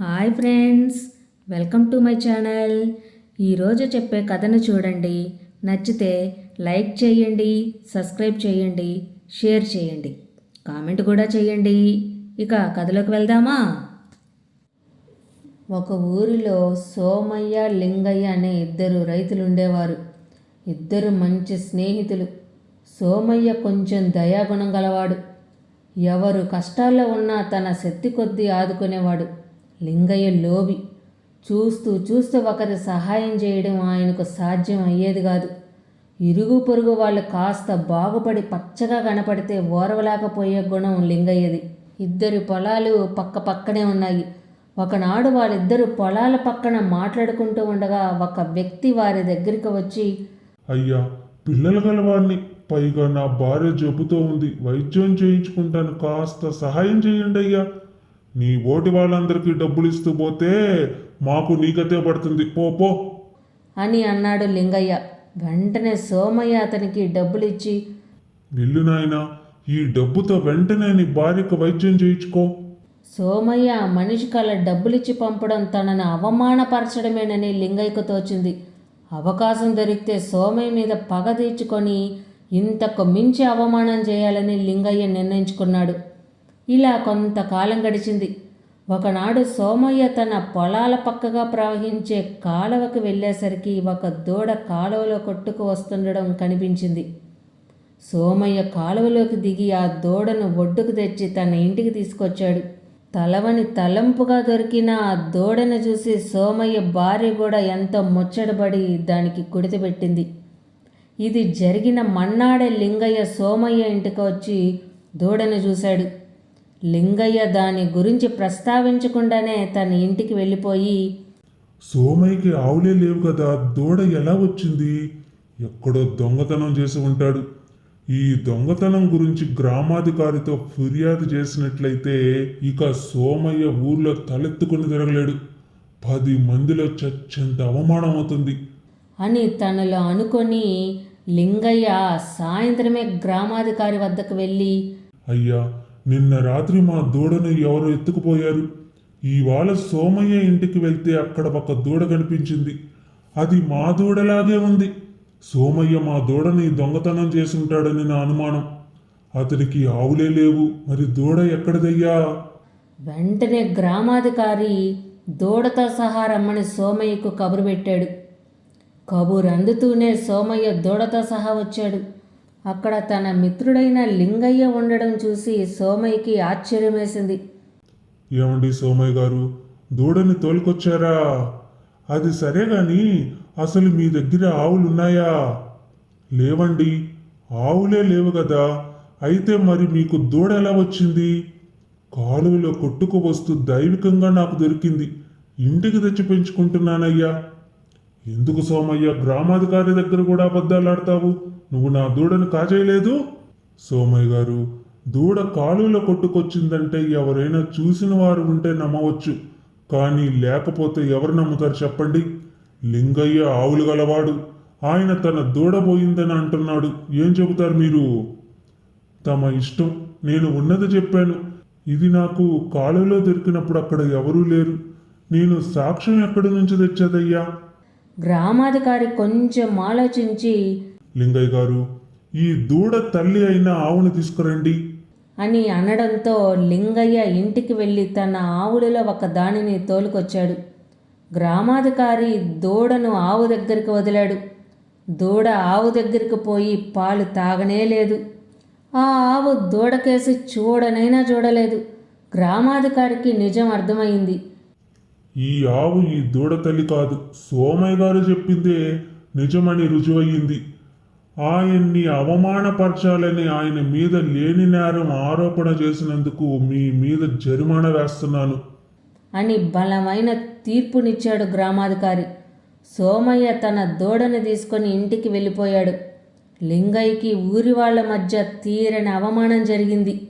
Hi friends welcome to my channel. ఈరోజు చెప్పే కథను చూడండి. నచ్చితే లైక్ చేయండి సబ్స్క్రైబ్ చేయండి షేర్ చేయండి. కామెంట్ కూడా చేయండి. ఇక కథలోకి వెళ్దామా? ఒక ఊరిలో సోమయ్య లింగయ్య అనే ఇద్దరు రైతులు ఉండేవారు ఇద్దరు మంచి స్నేహితులు. సోమయ్య కొంచెం దయాగుణం గలవాడు. ఎవరు కష్టాల్లో ఉన్నా తన శక్తి కొద్దీ ఆదుకునేవాడు. లింగయ్య లోబి చూస్తూ చూస్తూ ఒకరి సహాయం చేయడం ఆయనకు సాధ్యం అయ్యేది కాదు. ఇరుగు పొరుగు వాళ్ళు కాస్త బాగుపడి పచ్చగా కనపడితే ఓరవలేకపోయే గుణం లింగయ్యది. ఇద్దరి పొలాలు పక్క పక్కనే ఉన్నాయి. ఒకనాడు వాళ్ళిద్దరు పొలాల పక్కన మాట్లాడుకుంటూ ఉండగా ఒక వ్యక్తి వారి దగ్గరికి వచ్చి అయ్యా పిల్లలు గలవాడిని పైగా నా భార్య జబ్బుతో ఉంది. వైద్యం చేయించుకుంటాను. కాస్త సహాయం చేయండి అయ్యా నీ ఓటి వాళ్ళందరికీ డబ్బులు ఇస్తూ పోతే మాకు నీకతే పడుతుంది. పో పో. అని అన్నాడు లింగయ్య. వెంటనే సోమయ్య అతనికి డబ్బులు ఇచ్చి వెళ్ళు నాయనా ఈ డబ్బుతో వెంటనే నీ భార్యకు వైద్యం చేయించుకో. సోమయ్య మనిషి కల డబ్బులిచ్చి పంపడం తనను అవమానపరచడమేనని లింగయ్యకు తోచింది. అవకాశం దొరికితే సోమయ్య మీద పగ తీర్చుకొని ఇంతకు మించి అవమానం చేయాలని లింగయ్య నిర్ణయించుకున్నాడు. ఇలా కొంతకాలం గడిచింది. ఒకనాడు సోమయ్య తన పొలాల పక్కగా ప్రవహించే కాలువకు వెళ్ళేసరికి ఒక దూడ కాలువలో కొట్టుకు వస్తుండడం కనిపించింది. సోమయ్య కాలువలోకి దిగి ఆ దూడను ఒడ్డుకు తెచ్చి తన ఇంటికి తీసుకొచ్చాడు. తలవని తలంపుగా దొరికిన ఆ దూడను చూసి సోమయ్య భార్య కూడా ఎంతో ముచ్చటపడి దానికి కుడితిపెట్టింది ఇది జరిగిన మన్నాడే లింగయ్య సోమయ్య ఇంటికి వచ్చి దూడను చూశాడు. లింగయ్య దాని గురించి ప్రస్తావించకుండానే తన ఇంటికి వెళ్ళిపోయి సోమయ్యకి ఆవులే లేవు కదా దూడ ఎలా వచ్చింది? ఎక్కడో దొంగతనం చేసి ఉంటాడు. ఈ దొంగతనం గురించి గ్రామాధికారితో ఫిర్యాదు చేసినట్లయితే ఇక సోమయ్య ఊర్లో తలెత్తుకుని తిరగలేడు. పది మందిలో చచ్చెంత అవమానం అవుతుంది. అని తనలో అనుకొని లింగయ్య సాయంత్రమే గ్రామాధికారి వద్దకు వెళ్ళి అయ్యా నిన్న రాత్రి మా దూడను ఎవరో ఎత్తుకుపోయారు? ఇవాళ సోమయ్య ఇంటికి వెళ్తే అక్కడ ఒక దూడ కనిపించింది. అది మా దూడలాగే ఉంది. సోమయ్య మా దూడని దొంగతనం చేసుంటాడని నా అనుమానం. అతనికి ఆవులే లేవు. మరి దూడ ఎక్కడిదయ్యా? వెంటనే గ్రామాధికారి దూడతో సహా రమ్మని సోమయ్యకు కబురు పెట్టాడు. కబురు అందుతూనే సోమయ్య దూడతో సహా వచ్చాడు. అక్కడ తన మిత్రుడైన లింగయ్య ఉండడం చూసి సోమయ్యకి ఆశ్చర్యం వేసింది ఏమండి సోమయ్య గారు? దూడని తోలుకొచ్చారా? అది సరే గాని అసలు మీ దగ్గర ఆవులు ఉన్నాయా లేవండి ఆవులే లేవు కదా అయితే మరి మీకు దూడ ఎలా వచ్చింది? కాలువలో కొట్టుకు వస్తూ దైవికంగా నాకు దొరికింది. ఇంటికి తెచ్చి పెంచుకుంటున్నానయ్యా. ఎందుకు సోమయ్య గ్రామాధికారి దగ్గర కూడా అబద్ధాలు ఆడతావు? నువ్వు నా దూడను కాజేయలేదు? సోమయ్య గారు దూడ కాలువలో కొట్టుకొచ్చిందంటే ఎవరైనా చూసిన వారు ఉంటే నమ్మవచ్చు. కానీ లేకపోతే ఎవరు నమ్ముతారు చెప్పండి? లింగయ్య ఆవులు గలవాడు. ఆయన తన దూడ పోయిందని అంటున్నాడు. ఏం చెబుతారు మీరు? తమ ఇష్టం. నేను ఉన్నది చెప్పాను. ఇది నాకు కాలువలో దొరికినప్పుడు అక్కడ ఎవరూ లేరు. నేను సాక్ష్యం ఎక్కడి నుంచి తెచ్చేదయ్యా? గ్రామాధికారి కొంచెం ఆలోచించి లింగయ్య గారు ఈ దూడ తల్లి అయిన ఆవును తీసుకురండి. అని అనడంతో లింగయ్య ఇంటికి వెళ్ళి తన ఆవులలో ఒక దానిని తోలుకొచ్చాడు. గ్రామాధికారి దూడను ఆవు దగ్గరికి వదిలాడు. దూడ ఆవు దగ్గరికి పోయి పాలు తాగనే లేదు. ఆ ఆవు దూడకేసి చూడనైనా చూడలేదు. గ్రామాధికారికి నిజం అర్థమైంది. ఈ ఆవు ఈ దూడ తల్లి కాదు. సోమయ్య గారు చెప్పిందే నిజమని రుజువయ్యింది. ఆయన్ని అవమానపరచాలని ఆయన మీద లేని నేరం ఆరోపణ చేసినందుకు మీ మీద జరిమానా వేస్తున్నాను. అని బలమైన తీర్పునిచ్చాడు గ్రామాధికారి. సోమయ్య తన దూడని తీసుకొని ఇంటికి వెళ్ళిపోయాడు. లింగయ్యకి ఊరి వాళ్ళ మధ్య తీరని అవమానం జరిగింది.